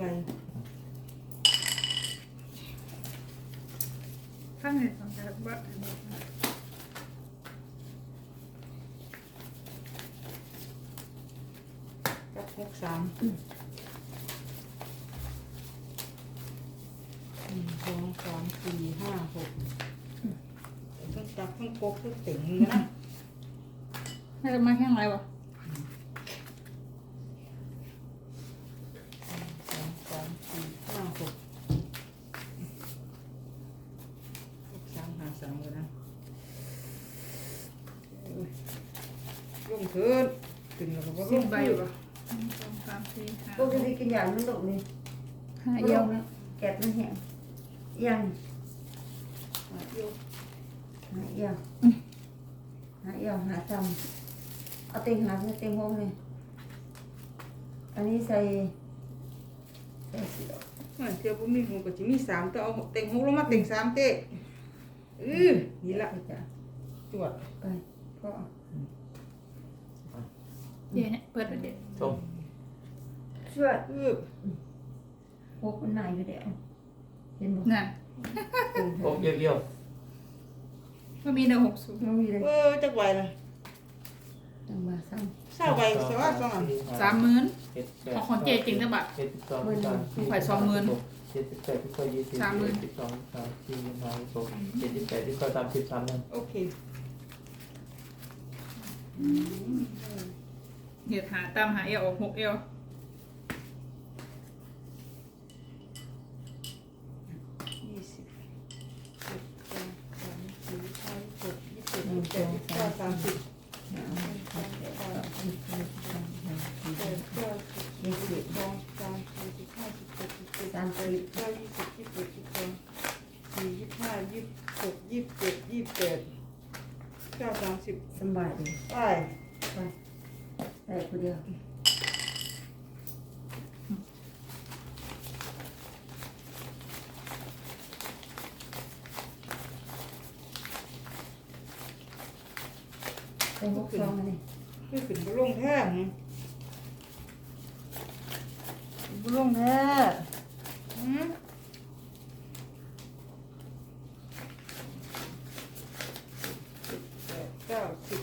ไรข้างในของจะว่ากับหกสามหนึ่งสองสามสี่ห้าหกทั้งจับทั้งกบทั้งเต็งเลยนะน่าจะมาแค่ไหนวะ สองสามสี่ห้าหกหกสามหาสามเลยนะโอ้ยยุ่งเถินขึ้นแล้วก็บ่ล สิบ ง ใบ ไป วะหนึ่ง สองสามสี่ห้าปกติกินอย่างนั้นลูกนี่ห้าเอีเอียยววนะแกะมันแห้งเอียงหาเอียวหาเอียวหาเอียวหาจำเอาเต็งหาเต็งหกเลยอันนี้ใส่ใส่สีดอกอ่าเทียบบ่มีหูก็จะมีสามแต่เอาเต็งหกลงมาเต็งสามเตะเออนี่ละจ้ะจวดไปก็เดี๋ยวเนี่ยเปิดเด็ดชม ช่วยเออหกมันหนายอยู่เดียวเห็นบ่น่ะพบเยี่ยวก็มีเนื้อหกสูงมันมีเลยเออจักใบละจังมาซ้เศร้าใบสว่าสองอันสามหมื่นเจ็ดแปดของของเจจริงนะบัตรเจ็ดสิบสองสามสี่ข่อยสองหมื่นเจ็ดสิบแปดสิบเก้ายี่สิบสามหมื่นเจ็ดสิบสองสามสี่ห้าหกเจ็ดสิบแปดสิบเก้าสามสิบสามหนึ่งโอเคเดี๋ยวหาตามหาเอวออกหกเอว ยี่สิบเจ็ดสองสามสี่ห้าหกยี่สิบเจ็ดยี่สิบแปดยี่สิบเก้าสามสิบำหาหาแกะก็สิบสิบสองสามสี่ แปดเก้าสิบยี่สิบสองสามสี่สิบห้าสิบหกสิบเจ็ด สาม แป สิ ด บ เก้ายี่สิบยี่สิบเอ็ดยี่สิบสองสี่ยี่สิบห้ายี่สิบหกยี่สิบเจ็ดยี่สิบแปดเก้าสามสิบ สบายไปไปได้คนเดียวเป็นหกสองอันนี้ไม่ขึ้นก็ลงแท้งบุลงแท้อืมแปดเก้าสิบ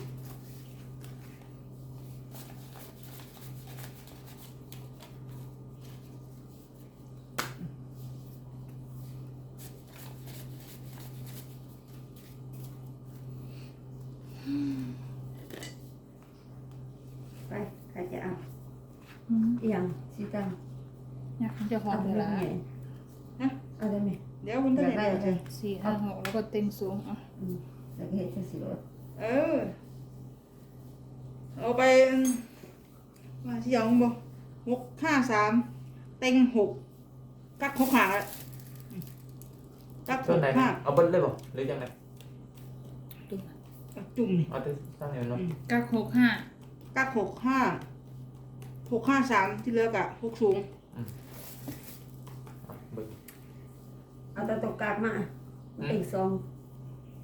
ไปใครจะเอา อืม เอียงสีตังเนี่ยมันจะหอเอามได้เลยไหมละเอาได้ไหมเดี๋ยวคุณอท่านยากได้เห็นอะไรสี่ห้าหกแล้วก็เต็งสูงอะอืมอยากเห็นจังสีรถเออเอาไปมาที่ยังบ่หกห้าสามเต็งหกกักหกหางอะกักหต้นกไหนห้าเอาเบิ้ลเลยบ่หรือยังไงดูกักจุ่มนี่เอาแต่ตั้งอย่างนั้นกักหกห้ากักหกห้า หกห้าสามที่เหลือกอะหกสูงเอาเบิ้ลเอาแตะตกกาดมาอีกสอง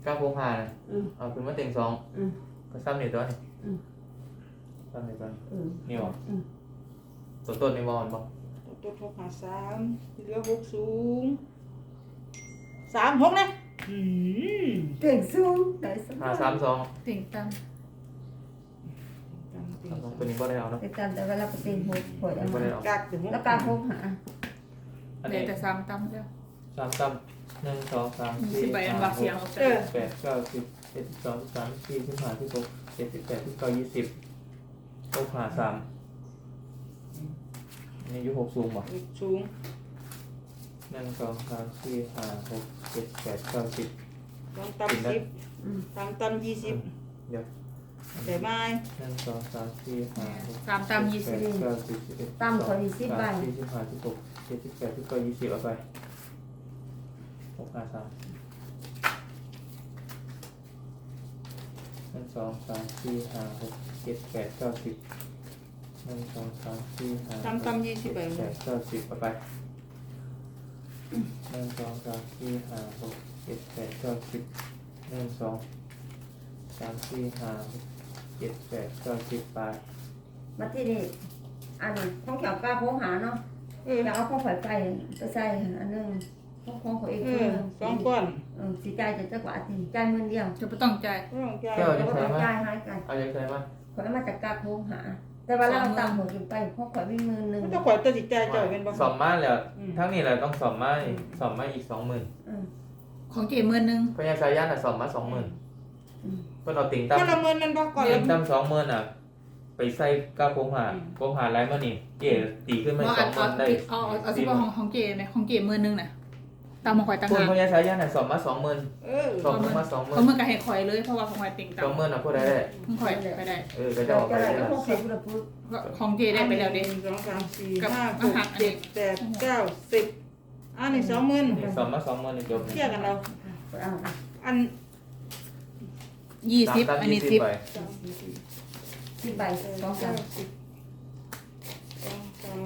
เก้าโคงหาเลยอืมเอาขึ้นมาเต็งสองอืม ก็ซ้ำนี่ตัวนี่อืม ซ้ำนี่ตัวอืม นี่หรออืม ตัวต้นนี่บอลบ่ตัวหกห้าสามที่เหลือหกสูงสามหกนะอืมเก่งสูงได้สห้าบายสามสองเต็งตา มตามเต็งสามสสอองงตัวนี้ก็ได้เอาเนาะไปจันแต่เวลาไปเต็งหกปวดเอาก็มาได้เอากักถึงหกแล้วกาหกหาอันเดี๋ยนี้วแต่สามตามแล้วสามตั้มหนึ่งสองสามสี่สิบใบอันห้าว่าหเสียงกออกเอจากอแปดเก้าสิบเจ็ดสิบสองสิบสามสิบสี่สิบห้าสิบหกเจ็ดสิบแปดสิบเก้ายี่สิบหกหาสามนี่อยู่หกสูงบ่หกสูงหนึ่งสองสามสี่ห้าหกเจ็ดแปดเก้าสิบลองตำสิบอืมตำตำยี่สิบเดี๋ยว แต่ไม้หนึ่งสองสามสี่ห้าหกสามตามยี่สิบ เจ็ดแปดเก้าสิบสิบเอ็ดตามขออีกสิบใบ สามสี่สิบห้าสิบหกเจ็ดสิบแปดสิบเก้ายี่สิบเอาไปหกห้าสามหนึ่งสองสามสี่ห้าหกเจ็ดแปดเก้าสิบหนึ่งสองสามสี่ห้าหกตำตำยี่สิบเจ็ดไปแปดเก้าสิบเอาไปหนึ่งสองสามสี่ห้าหกเจ็ดแปดเก้าสิบหนึ่งสองสามสี่ห้าหกเจ็ดแปดเก้าสิบไปมาที่นี่อันนี้ของแถวกาหกหาเนาะเออแล้วเอาข้าวไข่ไก่ไปใส่อันนึงของของเขาเองเออสองก้อนเออสีจ่ายจะจักบาทสิจ่ายหมื่นเดียวจะไม่ต้องจ่ายก็ต้องจ่ายเจ้าแล้จะวก็ใช้ต้องไหมจ่ายให้กันเอาจะใช้ไหมข่อยมาจากกาโค้งหา แต่ว่าเราเอาตามหัวกินไปเพราะข่อยมีหมื่นหนึ่งมันต้องขวดตัวจิตใจเจ้าเป็นบ่สอบมาแล้วอืมทั้งนี้แหละต้องสอบมาอีกสอบมาอีกสองหมื่นอืมของเจหมื่นหนึ่งพญาสายันอะสอบมาสองหมื่นอืม เพื่อนเอาติ่งตั้มก็ละเมินนั่นบ่ก่อนติ่ละงตั้มสองหมื่นอะ ไปใส่ก้าวโค้งหาอืมโค้งหาไรมานี่เก๋ตีขึ้นมาเอาสองหเอามื่นได้เอาเอาเอาสิบของของเจไหมของเจหมื่นหนึ่งน่ะตามมาคอยต่างคุณหากพญาสายันอะสอบมาสองหมื่นเออสอบมาสองหมื่นเขาเมื่อกับให้คอยเลยเพราะว่าของคอยติ่งสต่องหมื่นอะพูดได้เลยของคอยไปได้เออก็จะเจ้าออกไปจะอะไรได้ก็ละพวกเขาพูดพูดของเจได้ไปแล้วเด็หนึ่งสองสามสี่กับห้าหอากหารอันนี้เจ็ดแปดเก้าสิบอันนี้สองหมื่นนี่สอบมาสองหมื่นนี่จบเที่ยกันเราเอาอะอัน ยี่สิบอันนี้สิบไปสามสี่สี่สิบใบแปดสองสาเก้ามสิบสองสาม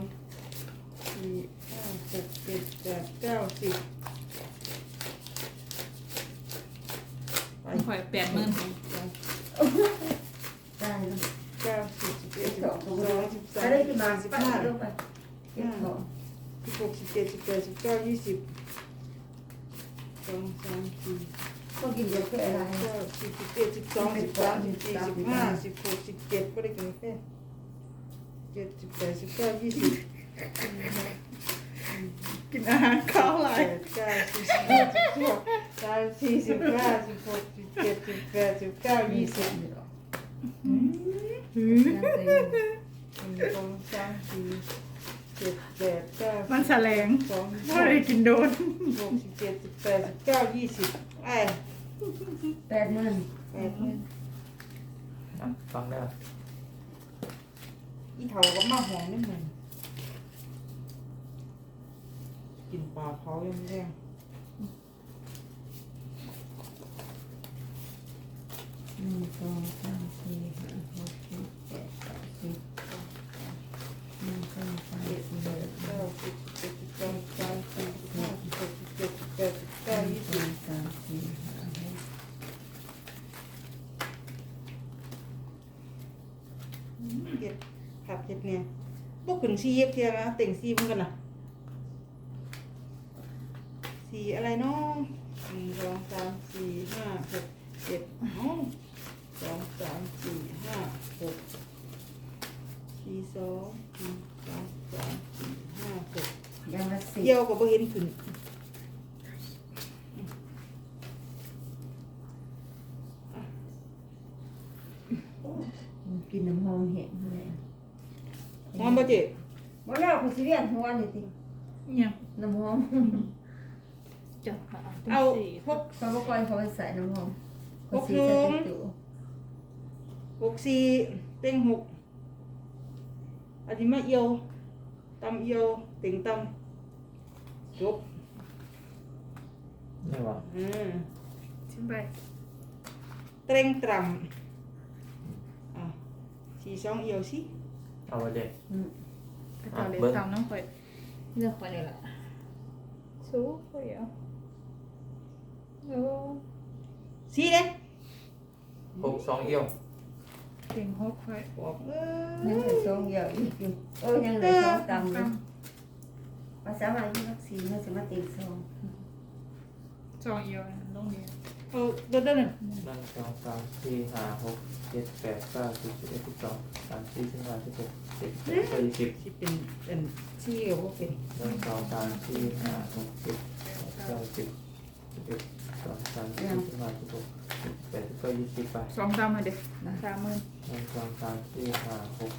สี่ห้าหกเจ็ดแปดเก้าสิบไปของคอยแปดหมื่นได้แล้วเก้าสิบสิบเอ็ดสิบสสอองงตัวสิบสามอะไรสิที่บมาสี่สิสิบบห้าห้าลงไปเก็บของสิบหกสิบเจ็ดสิบแปดสิบเก้ายี่สิบสองสามสี่ ก็กินเยอะแค่อะไรเก้าสิบสิบเอ็ดสิบสองสิบสามสิบสี่สิบห้าสิบหกสิบเจ็ดก็ได้กินแค่เจ็ดสิบแปดสิบเก้ายี่สิบกินอาหารข้าวไรแปดเก้าสิบสิบเอ็ดสิบสองสามสี่สิบห้าสิบหกสิบเจ็ดสิบแปดสิบเก้ายี่สิบนี่หรอหนึ่งสองสามสี่เจ็ดแปดเก้ามันแสลงสองไม่ได้กินโดนหกสิบเจ็ดสิบแปดสิบเก้ายี่สิบ ไอ้แปดหมื่นแปดหมื่นอะฟังได้อีเถาก็มาหอมนิดหนึ่งกินปลาเผายังแรงหนึ่งสองสามสี่ห้าหกเจ็ดแปดเก้าสิบหนึ่งสองสาม เจ็ด สี่ แป ห้า ดเก้าสิบสิบเอ็ดสิบสองสิบสามสิบสี่สิบห้าสิบหกสิบเจ็ดสิบแปดสิบ ห เก้า นึ่ง ยี่ ส สิ อบ งสามสี่ห้าหก เจ็ดขับเจ็ดเนี่ยพวก ขึ้นซีเย็บเทียนะเต่งซีมันกันนะสีอะไรเนาะหนึ่งสองสามสี่ห้าหกเจ็ดเอ้าสองสามสี่ห้าหกสี่สองหนึ่งสองสามสี่ห้าหกยังละสิบเกี่ยวกับบ่เห็นขึ้นกินน้ำหอมเห็นเลย หอมบ่เจ๊บ่แล้วคุณสิเรียนหัวนี่ติเนี่ยน้ำหอมจะเอาหกเขาบ่ค่อยเขาไปใส่น้ำหอมหกเขาสิใส่ถุงติ๊กตู่หกสี่เต็งหกอันนี้มาเอียวตำเอียวเต็งตำจบนี่หว่าอืมชิ้นไปเตรงตรำอะสี่สองเอียวสิ เอาไปเด็ดอืมกระต่ายเลยตามน้องคอยเลือกคอยเลยล่ะสู้คอยเอาโอ้สี่เด้หกสองเอี้ยวเก่งหกคอยบอกเอยังเหลืออสองเดียวอีกอยู่เออยังเหลือสองตำเลยภาษามาที่วัคซีนเขาจะมาติดสองจองเอียวลงเดียว เอาเดินเดินหนึ่งหนึ่งสองสามสี่ห้าหกเจ็ดแปดเก้าสิบสิบเอ็ดสิบสองสามสี่สิบห้าสิบหกสิบเก้ายี่สิบสิเป็นเป็นสี่กับว่าเป็นหนึ่งสองสามสี่ห้าหกเจ็ดแปดเก้าสิบสิบเอ็ดสองสามสี่สิบห้าสิบหกสิบแปดสิบเก้ายี่สิบไปสองตามมาเด็กสามหมื่นหนึ่งสองสามสี่ห้าหก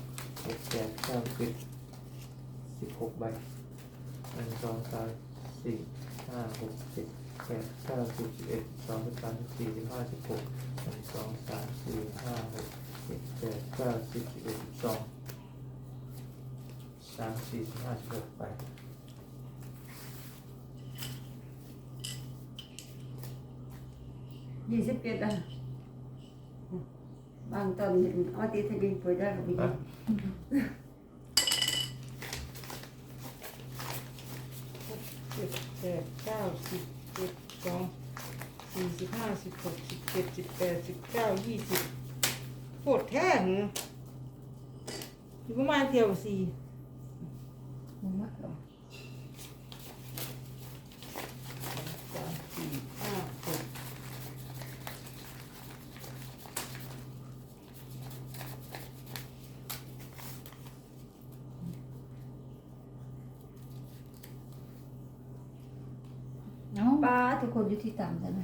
เจ็ดแปดเก้าสิบสิบหกใบหนึ่งสองสามสี่ห้าหกเจ็ด แปดเก้าสิบสิบเอ็ดสองสิบสามสิบสี่สิบห้าสิบหกหนึ่งสองสามสี่ห้าหกเจ็ดแปดเก้าสิบสิบเอ็ดสิบสองสามสี่สิบห้าสิบหกไปยี่สิบเจ็ดอะบางตอนเห็นเอาตีทะเบียนป่วยได้หรือไม่อะเจ็ดแปดเก้าสิบเจ็ดสองาสิบหกสิบเจ็ดสิบแปดสิบเก้ายี่สิบปวดแท้หึอยู่ประมาณเที่ยวสี่มันมัดหรอสามสี่ห้าหกเอาป้าทุกคนอยู่ที่ต่ำใช่ไหม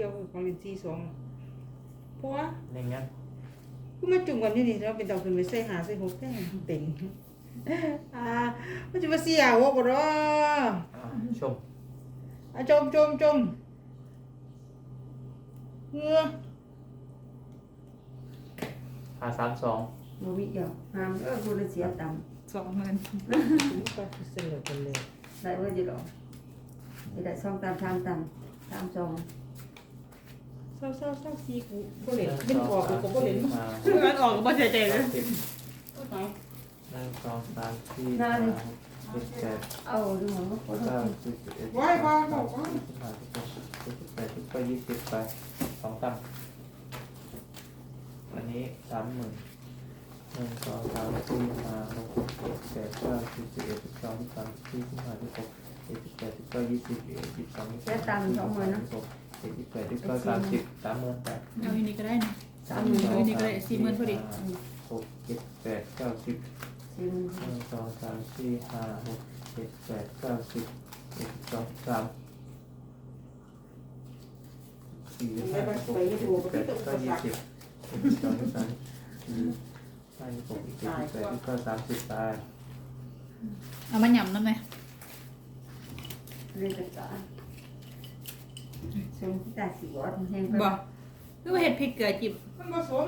หาสี่เอียวของลินสี่สองเพราะว่าในงั้นคือมาจุ่มกันที่นี่เราเป็นดาวขึ้นไปใส่หาใส่หกแท่งเต็งอ่ามันจะมาเสียหัวบ่ดออ่าชมอะจมจมจมเงือหาสามสองโนวิเดียวหามเออกูเลยเสียต่สองหมื่นก็เสลอกันเลยำได้เว่าจะดอกจะได้สองตามสามต่ำสามสอง เศร้าเศร้าเศร้าซีกูบ่เล่นเป็นออกกูก็บ่เล่นหามันออกก็บ่เสียใจเลยหนึ่งสองสามสี่ห้าหกเจ็ดแปดเอาดูหมดว่าคนเก้าสิบเอ็ดสิบไว้สองบ้าสินบบอกว่าสามสิบสิบหกสิบแปดสิบเก้ายี่สิบไปสองตั้มอันนี้สามหมื่นหนึ่งสองสามสี่ห้าหกเจ็ดแปดเก้าสิบสิบเอ็ดสิบสองสิบสามสิบสี่สิบห้าสิบหกสิบเจ็ดสิบแปดสิบเก้ายี่สิบเอ็ดสิบสองสิบสามสิบสี่สิบห้าสิบหก เจ็ดสิบแปดสิบเก้าสามสิบสามหมื่นแปดเอาอันนี้ก็ได้นะ สามหมื่นเออนี่ก็ได้สี่หมื่นพอดี หกเจ็ดแปดเก้าสิบสี่หมื่นหนึ่งสองสามสี่ห้าหกเจ็ดแปดเก้าสิบเอ็ดสิบสองสิบสามสี่สิบห้าสิบหกเจ็ดสิบแปดสิบเก้ายี่สิบเอ็ดสิบสองสิบสามสี่ห้าสิบหกเจ็ดสิบแปดสิบเก้าสามสิบตายเอามาหย่ำนั่นไหมเรียนจัดการ ส่งที่ตาสีบอสแห้งไปบ่หรือว่าเห็ดพริกเกลือจิบมันผสม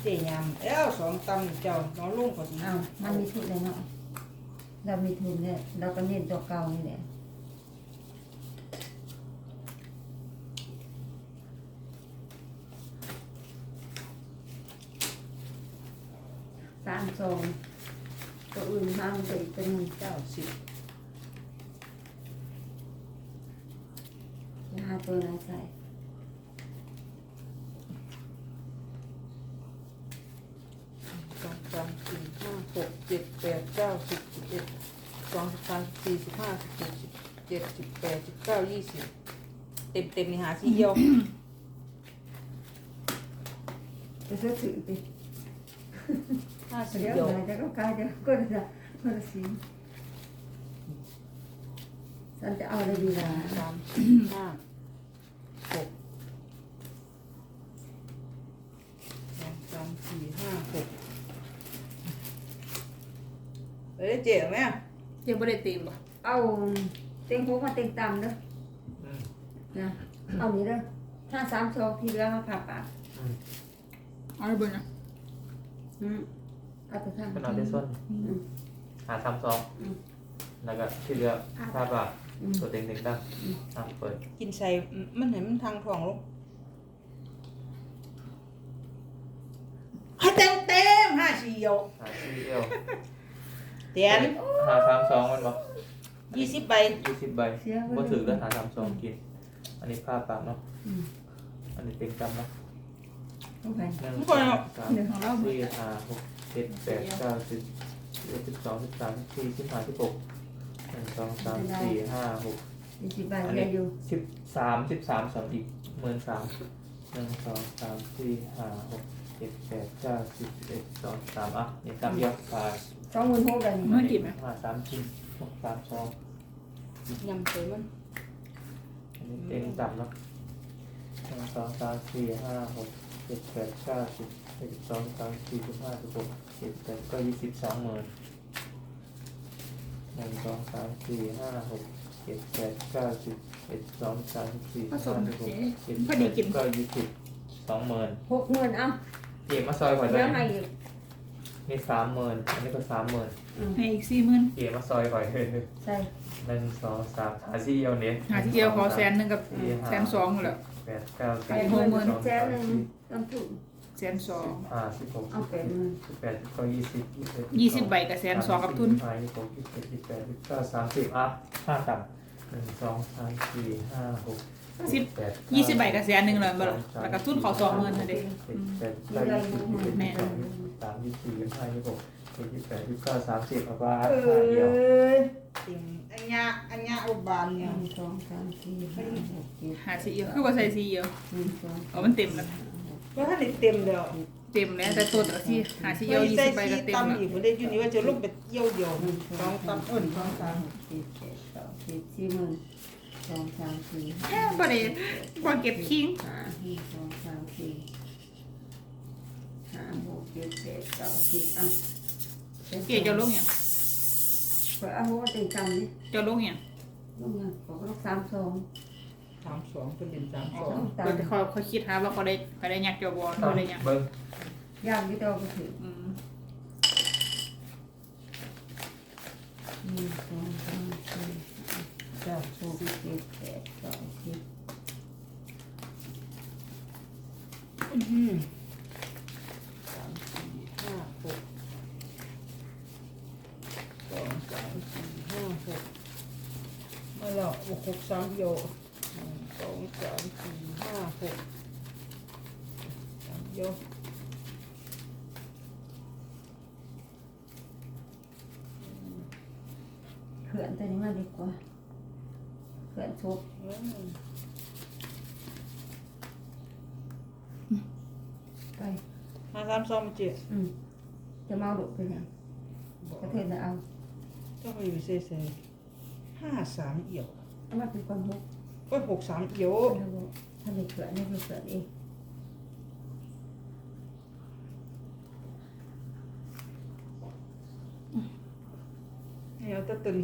เจียมแล้วสองตำเจ้าน้องลุงก็ดีอ้าวมันมีทุนเลยเนาะเรามีทุนเนี่ยเราก็เน้นตัวเก่านี่แหละสามส องตัวอื่นห้ามตัวอีกตัวหนึ่งเก้าสิบหาตัวไหนใส่สองสามสี่ห้าหกเจ็ดแปดเก้าสิบสิบเอ็ดสองสิบสามสิบสี่สิบห้าสิบหกสิบเจ็ดสิบแปดสิบเก้ายี่สิบเต็มเต็มๆนี่หาสี่เอียวจะซื้อถือไป เดี๋ยวเอียจะก็กลายจะก็จะก็จะสีฉันจะเอาอะไรดีล่ะสามสี่ห้าหกสองสามสี่ห้าหกเอ้ยเจ๋งไหมอะเจ๊บ่ได้ตีมบ่เอาเต็งโค้งมาเต็งต่ำเด้อนะเอานี้เด้อห้าสามสองทีเหลือมาผ่าปากอืมเอาไปเบิ่งนะอืม เอาไปข้างเป็นเอาได้ส้นอืมหาสามสองอืมแล้วก็ที่เหลือห้าบาทอืม ตัวเต็งเต็งตั้งอะเปิดกินใส่มันเห็นมันทางทองลูกให้เต็มเต็มห้าสี่เอียวหาสี่เอวเตียนหาสามสองมันบ่ยี่สิบใบยี่สิบใบเสียบ่ถือก็หาสามสองกิน อันนี้ผ้าปากเนาะอืมอันนี้เต็งจำเนาะโอเคหนึ่งสองสามสี่ห้าหก เจ็ดแปดเก้าสิบสิบเอ็ดสิบสองสิบสามสิบสี่สิบห้าสิบหกหนึ่งสองสามสี่ห้าหกยี่สิบใบอันเหลืนี้ออยู่สิบสามสิบสามสามอีกหมื่นสามหนึ่งสองสามสี่ห้าหกเจ็ดแปดเก้าสิบสิบเอ็ดสิบสองสิบสามอะนี่ตามเดียวผ่านสองหมื่นหกเลยนี่มันกินไหมห้าสามชิ้นหกสามสองยำใส่มันอันนี้เต็งต่ำเนาะหนึ่งสองสามสี่ห้าหกเจ็ดแปดเก้าสิบเอ็ด สิบสองสิบสามสิบสี่สิบห้าสิบหกเจ็ดแปดก็ยี่สิบสองหมื่นหนึ่งสองสามสี่ห้าหกเจ็ดแปดเก้าสิบเอ็ดสิบสองสิบสามสิบสี่สิบผห้าสมสิบหกเจ๊เจ็ดพอดีกินก็ยี่สิบสองหมื่นหกหมื่นเอ้าเก็บมาซอยก่อนเลแล้ยวให้อีกนี่สามหมื่นอันนี้ก็สามหมื่นอืมให้อีกสี่หมื่นเก็บมาซอยก่อนเลยใส่หนึ่งสองสามหาซี่เอียวเนี้ยหาที่เดียวขอแสนหนึ่งกับแสนสองหมดแล้วแปดเก้าสิบไปหหกกหหมื่มื่นนแสนหนึ่งต้นทุนแสนสองห้าสิบหกเอาแปดหมื่น สิบแปดสิบเก้ายี่สิบยี่สิบยี่สิบใบกับแสนสองกับทุน ห้ายี่สิบหกยี่สิบเจ็ดยี่สิบแปดยี่สิบเก้าสามสิบอะห้าต่ำหนึ่งสองสามสี่ห้าหกสิบแปดยี่สิบใบกับแสนหนึ่งเลยบ่ล่ะแล้วก็ทุนเขาสองหมื่นนั่นเองเจ็ดแปดเก้ายี่สิบยี่สิบเอ็ดยี่สิบสองยี่สิบสามยี่สิบสี่ยี่สิบห้ายี่สิบหกยี่สิบแปดยี่สิบเก้าสามสิบเอาไปเอห้าเดียว้ยติ่งอันยาอันยาอุบานหเนี่ยนึ่งสองสามสี่ห้าหกเจ็ดหาสีเอียวคือว่าใส่สีเอียวหนึ่งสองเอามันเต็มแล้ว ว่าถ้าได้เต็มเดียวเต็มแล้วแต่ตัวแต่ละสีหาสีเอียวยี่ใส่สิบใบซีก็เต็มตำแล้วอีกบ่ได้อยู่นี่ว่าจะลุกไปเยี่ยวเดียวหนึ่งสองตำเอิ้นสองสามเจ็ดแปดเก้าสิบสี่หมื่นสองสามสี่ห้าบ่ได้บ่เก็บคิงห้าหนึ่งสองสามสี่ห้าหกเจ็ดแปดเก้าสิบอะเกียร์จะลงอย่างก็เอาหัวติ่งจำนี่จะลงอย่างลงเงินขอลูกสามสอง สามสองเป็นเด่นสามสสอองงเดี๋ยวเขาเขาคิดหาว่าเขาได้เขาได้ยักษ์เจ้าบอลเขาได้ยักษ์เบิ้งยากที่ตัวก็ถืออืมหนึ่งสองสามสี่ห้าหกเจ็ดแปดเก้าสิบอื้อหือสามสี่ห้าหกสองสามสี่ห้าหกมาแล้วหกหกสามเดียวหนึ่ง สองสามสี่ห้าหกสามยวเขื่อนตัวนี้มาดีกว่าเขื่อนชุบไปห้าสามสองเจ็ดอืมจะมาเอาดุไปยังกระเทยจะเอาต้องไปอยู่เซ่เซ่ห้าสามเอี่ยวเอามาเป็นคนหุบ ก็หกสามเอี่ยวแล้วก็ถ้าไม่เขื่อนนี่ไม่เขื่อนเองนี่เอาแตะตึง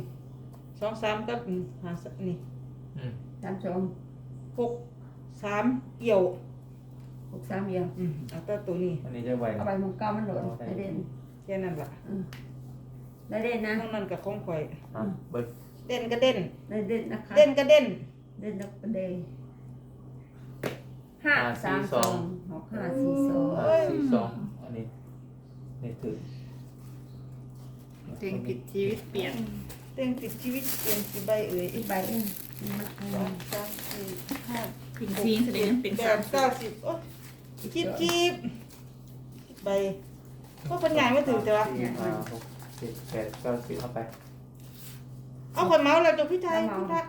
สองสามกับอืมหาสนี่อืมสามสองหกสามเอี่ยวหกสามเดียวอืมเอาแตะตัวนี้อันนี้จะไหวเอาไปมุงเก้ามันโหลดได้เด่นแค่นั้นล่ะได้เด่นนะนอกนั้นกับของข่อยอะเบิ้งเด่นก็เด่นได้เด่นนะคะเด่นก็เด่น เด่นนักประเดยห้าสามสองหกห้าสี่สองห้าสี่สองอันนี้นี่ถือเต็งผิดชีวิตเปลี่ยนเต็งติดชีวิตเปลี่ยนกี่ใบเอ่ยอีกใบเองนี่มาสองสามสี่ห้าผิงซีนแสดงเป็นแปสาดมเก้าสิบโอ้ยจีบจีบใบก็เป็นไงไม่ถึงแต่ว่าสี่ห้าหกเจ็ดแปดเก้าสิบเอาไป เอาคนเมาแล้วจบพี่ไทยพี่ทะ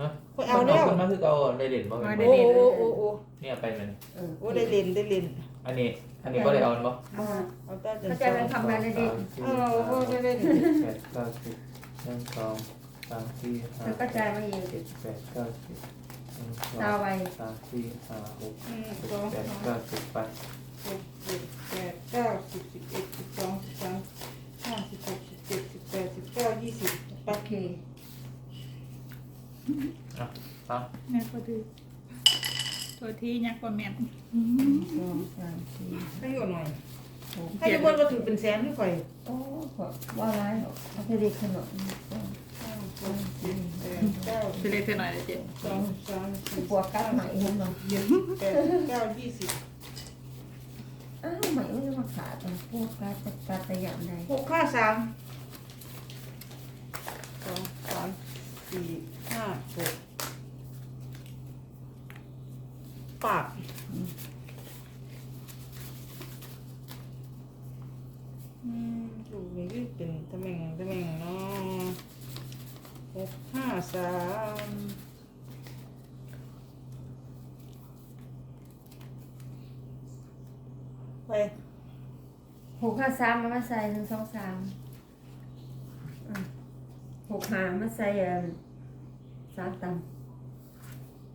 ฮะคนเอาแล้วคนมาคือเอาได้เด่นบ่แม่นโอ้บ่โอ้โอ้โอ้เนี่ยไปมันเออโอ้ได้เล่นได้เล่นอันนี้ อันนี้ก็ได้เอาบ่เอามาเอาตาจันเข้าใจเป็นคำอะไรดิเอาโอ้ได้เล่นแปดเก้าสิบหนึ่งสองสามสี่ห้าเธอก็ใจมาเองเจ็ดแปดเก้าสิบหนึ่งสองตาไวสามสี่ห้าหกหนึ่งเจ็ดสองแปดสามเก้าสิบไปหกเจ็ดแปดเก้าสิบสิบเอ็ดสิบสองสิบสามห้าสิบหกสิบเจ็ดสิบแปดสิบเก้ายี่สิบไปโอเค อะเอาแม่ก็ดื้อตัวที่ยักษ์กว่าแม่นสองสามสี่ให้อยู่หน่อยหกให้ทุกคนก็ถือเป็นแสนที่ข่อยโอ้ขอว่าร้ายหรอกเอาไปเด็กขนมสองห้าหกเจ็ดแปดเก้าจะเล็กเท่าหน่อยเลยเจ๊สองสามสี่ปวดกัดใหม่เห็นไหมเจ็ดแปดเก้ายี่สิบอ้าวใหม่ไม่ได้มาขาดแต่พวกกัดแต่กัดแต่อย่างใดหกห้าสามสองสามสี่ ห้าหกปากอืมดูนี่เป็นตะแมงตะแมงเนาะหกห้าสามไปหกห้าสามมาใส่หนึ่งสองสามหกหามาใส่ เอิ่มสามตัน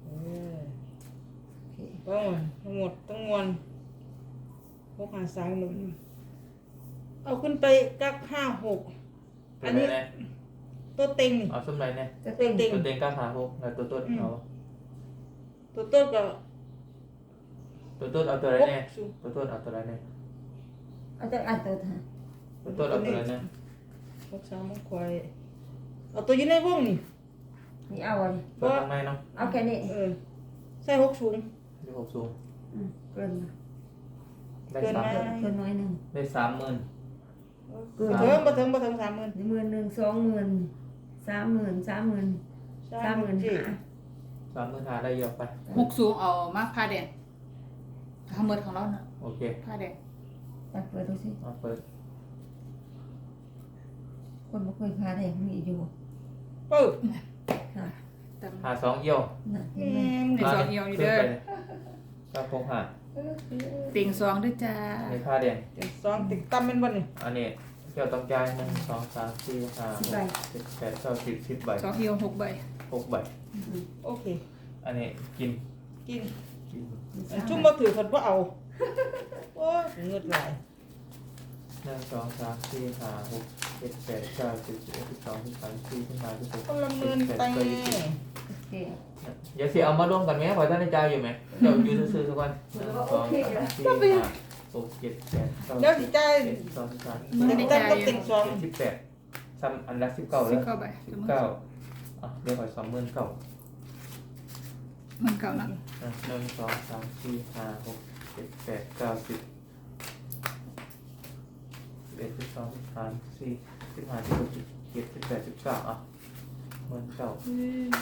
เออโอเคต้องทั้งหมดทั้งมวลหกห้าสามหนึ่งเอาขึ้นไปกักห้าหกตัวไหนเนี่ยตัวเต็งนี่เอาส้มไหนเนี่ยจะเต็งเต็งตัวเต็งเก้าขาหกแล้วตัวต้นเอาตัวต้นก็ ตัวต้นเอาตัวไหนหกเนี่ยสูงตัวต้นเอาตัวไหนเนี่ยเอาจากอันตัวเธอตัวต้นเอาตัวไหนเนี่ยหกสามหกควายเอาตัวอยู่ในวงนี่ นี่เอาอะไรตัวข้างในเนาะเอาแค่นี้เออใส่หกสูงที่หกสูงอืมเกินมาได้เกินสามไหมเกินเกินน้อยหนึ่งได้สามหมื่นเกินเถิงบ่เถิงบ่เถิงสามหมื่นหมื่นหนึ่งสองหมื่นสามหมื่นสามหมื่นสามหมื่นเจ็ดห้าสามหมื่นหาได้เยอะไปหกสูงเอามาผ้าแดงทั้งหมดของเราน่ะโอเคผ้าแดงไปเปิดดูสิมาเปิดคนบ่เคยพาได้มีอยู่ปึ๊บน่ะแต่ หาสองเอี่ยวน่ะแหเห็นไหมมในซองเอียวอยู่เด้อก็พกหาเออเออติ่งซองด้วยจ้าในผ้าแดงเจ็ดสองติดตั้มเป็นวันนี่อันนี้เกี่ยวต้องจ่ายหนึ่งสองสามสี่ห้าหกเจ็ดแปดเก้าสิบสิบใบซองเอียวหกใบหกใบโอเค อันนี้กินกินกินอันชุ่มมาถือคนเพราะเอาโอ้ยเงือดไหล หนึ่งสองสามสี่ห้าหกเจ็ดแปดเก้าสิบสิบเอ็ดสิบสองสิบสามสิบสี่สิบห้าสิบหกคนละหมื่นไปโอเคอย่าเสียเอามาร่วมกันไหมขอท่านในใจอยู่ไหมเดี๋ยวอยู่ซื่อๆทุกวันหนึ่งสองสามสี่ห้าหกเจ็ดแปดเก้าเดี๋ยวสิสิบจ่ายเจ็ดสิบสองสิบสามสิบมือติดในตั้ใจมก็ติดสองเจ็ดสิบแปดซ้ำอันละสิบเก้าเลสิยบเก้าใบสิบเก้าอะเดี๋ยวขอสองหมื่นเก้ามันเก่านะอะหนึ่งสองสามสี่ห้าหกเจ็ดแปดเก้าสิบสิ บเอ็ดสิบสองสิบสามสิบสี่สิบห้าสิบหกสิบเจ็ดสิบแปดสิบเก้าอะเหมื่นเก้า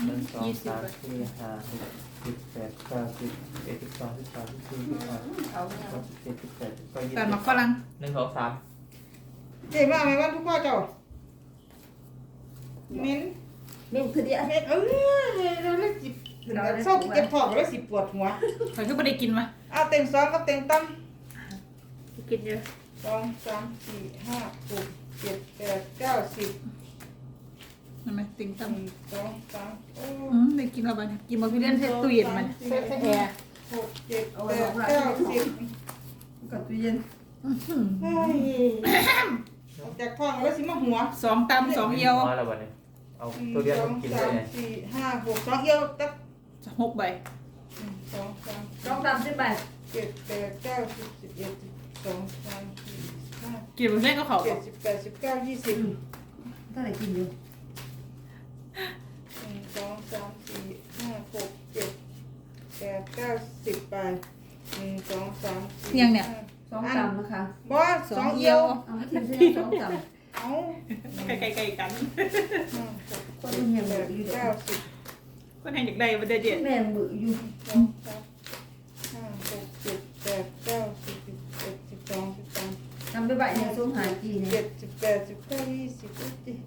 หนึ่งสองสามสี่ห้าหกเจ็ดแปดเก้าสิบเอ็ดสิบสองสิบสามสิบสี่สิบห้าเอาเนี่ยสิบหกสิบเจ็ดสิบแปดสิบเก้ายี่แต่สิหมับกฝรั่งหนึ่งสองสามเจ๊มาไหมวันทุกข้อเจ้ามิ้นเม่นคือเดียวเม็ดเอ้ยเราเลยจิบเศร้าเจ็บท้องแล้วสิปวดหัวใครก็ไม่ได้กินมาเอาเต็งสองกับเต็งตั้มกินเยอะ สองสามสี่ห้าหกเจ็ดแปดเก้าสิบนั่นไหมติ่งหตั้มนึ่งสองสามโอ้อืมได้กินแล้วบ้านกินมาพี่เล่นเซตตู้เย็นมันเซตแอร์หกเจ็ดแปดเก้าสิบกับตู้เย็นเฮ้ยออกจากท้องแล้วสิมาหัวสองตำสองเอียวมาแล้ววันนี้เอาหนึ่งตัวเดียวสองกินสาได้มไงสี่ห้าหกสองเอียวตักหกใบหนึ่งสองสามสองตำสิบใบเจ็ดแปดเก้าสิบสิบเอ็ดสิบ สองสามสี่ห้ากินมาเล่นก็เขาเจ็ดสิบแปดสิบเก้ายี่สิบถ้าไหนกินอยู่หนึ่งสองสามสี่ห้าหกเจ็ดแปดเก้าสิบไปหนึ่งสองสามสี่ห้าสองตำนะคะบอสสองเอียวเอามาทิ้งที่สองตำเอาไกลๆกัน ห้าหกคนเจ็ดยังแปเหลือดอยู่เดี๋ยเก้าวสิบก็แห่งจากใดมันจะเจ็ด แม่มืออยู่ สองสามห้าหกเจ็ดแปดเก้าสิบสิบเอ็ดสิบสองสิบสาม ทำไปใบเนี่ยส้มหาจีเนี่เจ็ยดสิบแปดสิบเก้ายี่สิบเอ็ดสิบ